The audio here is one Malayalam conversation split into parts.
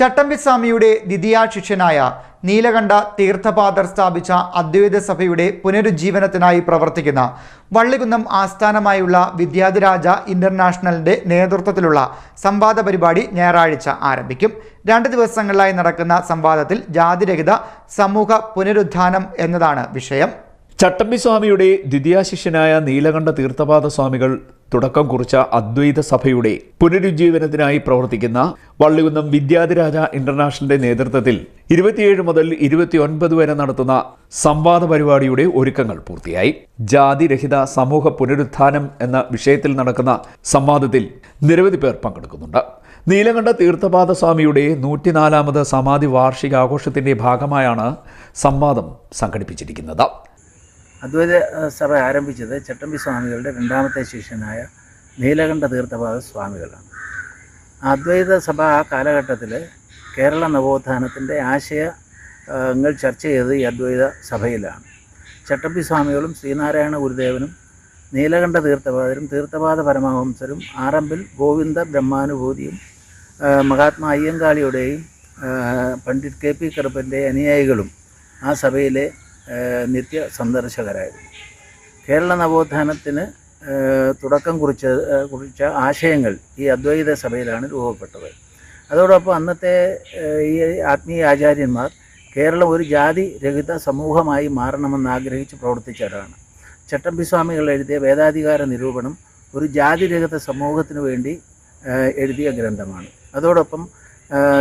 ചട്ടമ്പിസ്വാമിയുടെ ദ്വിതീയ ശിഷ്യനായ നീലകണ്ഠ തീർത്ഥപാദർ സ്ഥാപിച്ച അദ്വൈത സഭയുടെ പുനരുജ്ജീവനത്തിനായി പ്രവർത്തിക്കുന്ന വള്ളികുന്നം ആസ്ഥാനമായുള്ള വിദ്യാധിരാജ ഇന്റർനാഷണലിന്റെ നേതൃത്വത്തിലുള്ള സംവാദ പരിപാടി ഞായറാഴ്ച ആരംഭിക്കും. രണ്ട് ദിവസങ്ങളിലായി നടക്കുന്ന സംവാദത്തിൽ ജാതിരഹിത സമൂഹ പുനരുദ്ധാനം എന്നതാണ് വിഷയം. ചട്ടമ്പി സ്വാമിയുടെ ദ്വിതീയ ശിഷ്യനായ നീലകണ്ഠ തീർത്ഥപാദ സ്വാമികൾ തുടക്കം കുറിച്ച അദ്വൈത സഭയുടെ പുനരുജ്ജീവനത്തിനായി പ്രവർത്തിക്കുന്ന വള്ളികുന്നം വിദ്യാധിരാജ ഇന്റർനാഷണലിന്റെ നേതൃത്വത്തിൽ ഇരുപത്തിയേഴ് മുതൽ ഇരുപത്തിയൊൻപത് വരെ നടത്തുന്ന സംവാദ പരിപാടിയുടെ ഒരുക്കങ്ങൾ പൂർത്തിയായി. ജാതിരഹിത സമൂഹ പുനരുത്ഥാനം എന്ന വിഷയത്തിൽ നടക്കുന്ന സംവാദത്തിൽ നിരവധി പേർ പങ്കെടുക്കുന്നുണ്ട്. നീലകണ്ഠ തീർത്ഥപാദ സ്വാമിയുടെ നൂറ്റിനാലാമത് സമാധി വാർഷികാഘോഷത്തിന്റെ ഭാഗമായാണ് സംവാദം സംഘടിപ്പിച്ചിരിക്കുന്നത്. അദ്വൈത സഭ ആരംഭിച്ചത് ചട്ടമ്പി സ്വാമികളുടെ രണ്ടാമത്തെ ശിഷ്യനായ നീലകണ്ഠ തീർത്ഥപാദ സ്വാമികളാണ്. അദ്വൈത സഭ ആ കാലഘട്ടത്തിൽ കേരള നവോത്ഥാനത്തിന്റെ ആശയങ്ങൾ ചർച്ച ചെയ്തത് ഈ അദ്വൈത സഭയിലാണ്. ചട്ടമ്പി സ്വാമികളും ശ്രീനാരായണ ഗുരുദേവനും നീലകണ്ഠ തീർത്ഥപാദരും തീർത്ഥപാദ പരമഹംസരും ആറമ്പിൽ ഗോവിന്ദ ബ്രഹ്മാനുഭൂതിയും മഹാത്മാ അയ്യങ്കാളിയുടെയും പണ്ഡിറ്റ് കെ പി കറുപ്പന്റെ അനുയായികളും ആ സഭയിലെ നിത്യ സന്ദർശകരായിരുന്നു. കേരള നവോത്ഥാനത്തിന് തുടക്കം കുറിച്ച കുറിച്ച ആശയങ്ങൾ ഈ അദ്വൈത സഭയിലാണ് രൂപപ്പെട്ടത്. അതോടൊപ്പം അന്നത്തെ ഈ ആത്മീയ ആചാര്യന്മാർ കേരളം ഒരു ജാതി രഹിത സമൂഹമായി മാറണമെന്ന് ആഗ്രഹിച്ച് പ്രവർത്തിച്ചവരാണ്. ചട്ടമ്പിസ്വാമികൾ എഴുതിയ വേദാധികാര നിരൂപണം ഒരു ജാതിരഹിത സമൂഹത്തിന് വേണ്ടി എഴുതിയ ഗ്രന്ഥമാണ്. അതോടൊപ്പം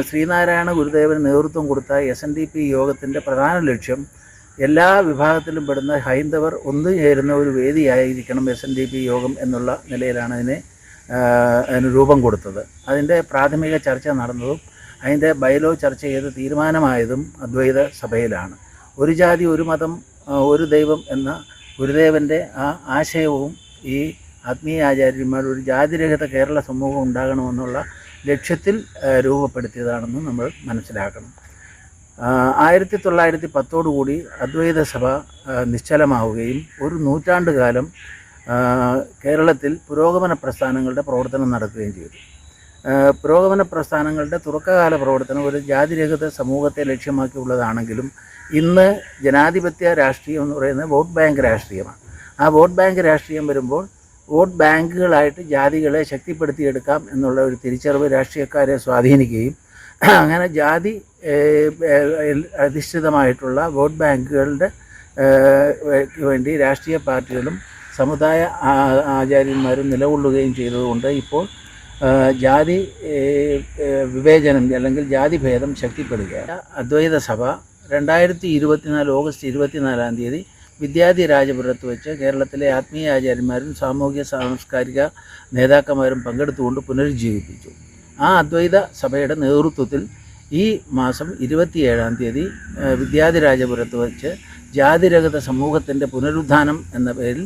ശ്രീനാരായണ ഗുരുദേവന് നേതൃത്വം കൊടുത്ത എസ് എൻ ഡി പി യോഗത്തിന്റെ പ്രധാന ലക്ഷ്യം എല്ലാ വിഭാഗത്തിലും പെടുന്ന ഹൈന്ദവർ ഒന്നു ചേരുന്ന ഒരു വേദിയായിരിക്കണം എസ് എൻ ഡി പി യോഗം എന്നുള്ള നിലയിലാണ് അതിനെ അതിന് രൂപം കൊടുത്തത്. അതിന്റെ പ്രാഥമിക ചർച്ച നടന്നതും അതിന്റെ ബൈലോ ചർച്ച ചെയ്ത് തീരുമാനമായതും അദ്വൈത സഭയിലാണ്. ഒരു ജാതി ഒരു മതം ഒരു ദൈവം എന്ന ഗുരുദേവന്റെ ആ ആശയവും ഈ ആത്മീയ ആചാര്യന്മാർ ഒരു ജാതിരഹിത കേരള സമൂഹം ഉണ്ടാകണമെന്നുള്ള ലക്ഷ്യത്തിൽ രൂപപ്പെടുത്തിയതാണെന്ന് നമ്മൾ മനസ്സിലാക്കണം. ആയിരത്തി തൊള്ളായിരത്തി പത്തോടുകൂടി അദ്വൈത സഭ നിശ്ചലമാവുകയും ഒരു നൂറ്റാണ്ട് കാലം കേരളത്തിൽ പുരോഗമന പ്രസ്ഥാനങ്ങളുടെ പ്രവർത്തനം നടക്കുകയും ചെയ്തു. പുരോഗമന പ്രസ്ഥാനങ്ങളുടെ തുറക്കകാല പ്രവർത്തനം ഒരു ജാതിരഹിത സമൂഹത്തെ ലക്ഷ്യമാക്കിയുള്ളതാണെങ്കിലും ഇന്ന് ജനാധിപത്യ രാഷ്ട്രീയം എന്ന് പറയുന്നത് വോട്ട് ബാങ്ക് രാഷ്ട്രീയമാണ്. ആ വോട്ട് ബാങ്ക് രാഷ്ട്രീയം വരുമ്പോൾ വോട്ട് ബാങ്കുകളായിട്ട് ജാതികളെ ശക്തിപ്പെടുത്തിയെടുക്കാം എന്നുള്ള ഒരു തിരിച്ചറിവ് രാഷ്ട്രീയക്കാരെ സ്വാധീനിക്കുകയും അങ്ങനെ ജാതി അധിഷ്ഠിതമായിട്ടുള്ള വോട്ട് ബാങ്കുകളുടെ വേണ്ടി രാഷ്ട്രീയ പാർട്ടികളും സമുദായ ആചാര്യന്മാരും നിലകൊള്ളുകയും ചെയ്തതുകൊണ്ട് ഇപ്പോൾ ജാതി വിവേചനം അല്ലെങ്കിൽ ജാതി ഭേദം ശക്തിപ്പെടുകയാണ്. അദ്വൈത സഭ രണ്ടായിരത്തി ഇരുപത്തിനാല് ഓഗസ്റ്റ് ഇരുപത്തിനാലാം തീയതി വിദ്യാധി രാജപുരത്ത് വെച്ച് കേരളത്തിലെ ആത്മീയ ആചാര്യന്മാരും സാമൂഹിക സാംസ്കാരിക നേതാക്കന്മാരും പങ്കെടുത്തുകൊണ്ട് പുനരുജ്ജീവിപ്പിച്ചു. ആ അദ്വൈത സഭയുടെ നേതൃത്വത്തിൽ ഈ മാസം ഇരുപത്തിയേഴാം തീയതി വിദ്യാധിരാജപുരത്ത് വച്ച് ജാതിരഹിത സമൂഹത്തിന്റെ പുനരുദ്ധാനം എന്ന പേരിൽ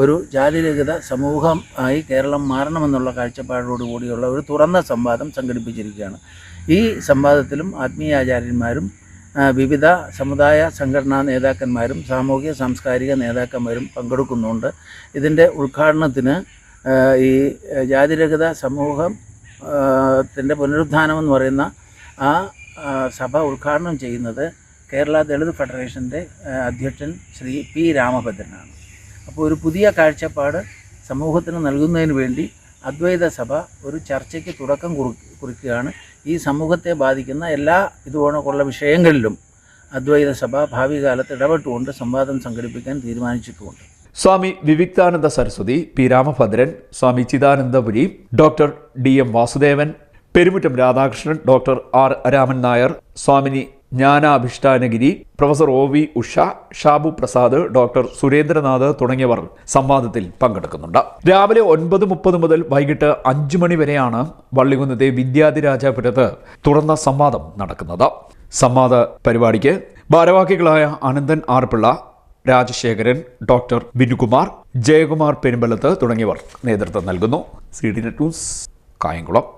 ഒരു ജാതിരഹിത സമൂഹം ആയി കേരളം മാറണമെന്നുള്ള കാഴ്ചപ്പാടോടുകൂടിയുള്ള ഒരു തുറന്ന സംവാദം സംഘടിപ്പിച്ചിരിക്കുകയാണ്. ഈ സംവാദത്തിലും ആത്മീയാചാര്യന്മാരും വിവിധ സമുദായ സംഘടനാ നേതാക്കന്മാരും സാമൂഹിക സാംസ്കാരിക നേതാക്കന്മാരും പങ്കെടുക്കുന്നുണ്ട്. ഇതിന്റെ ഉദ്ഘാടനത്തിന് ഈ ജാതിരഹിത സമൂഹം ത്തിന്റെ പുനരുദ്ധാനം എന്ന് പറയുന്ന ആ സഭ ഉദ്ഘാടനം ചെയ്യുന്നത് കേരള ദളിത് ഫെഡറേഷന്റെ അധ്യക്ഷൻ ശ്രീ പി രാമഭദ്രനാണ്. അപ്പോൾ ഒരു പുതിയ കാഴ്ചപ്പാട് സമൂഹത്തിന് നൽകുന്നതിന് വേണ്ടി അദ്വൈത സഭ ഒരു ചർച്ചയ്ക്ക് തുടക്കം കുറി കുറിക്കുകയാണ്. ഈ സമൂഹത്തെ ബാധിക്കുന്ന എല്ലാ ഇതുപോലുള്ള വിഷയങ്ങളിലും അദ്വൈത സഭ ഭാവി കാലത്ത് ഇടപെട്ടുകൊണ്ട് സംവാദം സംഘടിപ്പിക്കാൻ തീരുമാനിച്ചിട്ടുമുണ്ട്. Swami Vivikthananda Saraswati P. Ramabhadran Swami Chidanandapuri doctor D. M. Vasudevan Perumuttam Radhakrishnan doctor R. Raman Nair Swamini Jnanabhishtanagiri professor O. V. Usha Shabu Prasad doctor Surendranath തുടങ്ങിയവർ സംവാദത്തിൽ പങ്കെടുക്കുന്നുണ്ട്. രാവിലെ ഒൻപത് മുപ്പത് മുതൽ വൈകിട്ട് അഞ്ചു മണി വരെയാണ് വള്ളികുന്നത്തെ വിദ്യാധിരാജപുരത്ത് തുറന്ന സംവാദം നടക്കുന്നത്. സംവാദ പരിപാടിക്ക് ഭാരവാഹികളായ അനന്തൻ ആർ പിള്ള രാജശേഖരൻ ഡോക്ടർ ബിനുകുമാർ ജയകുമാർ പെരുമ്പലത്ത് തുടങ്ങിയവർ നേതൃത്വം നൽകുന്നു. C D net news Kayamkulam.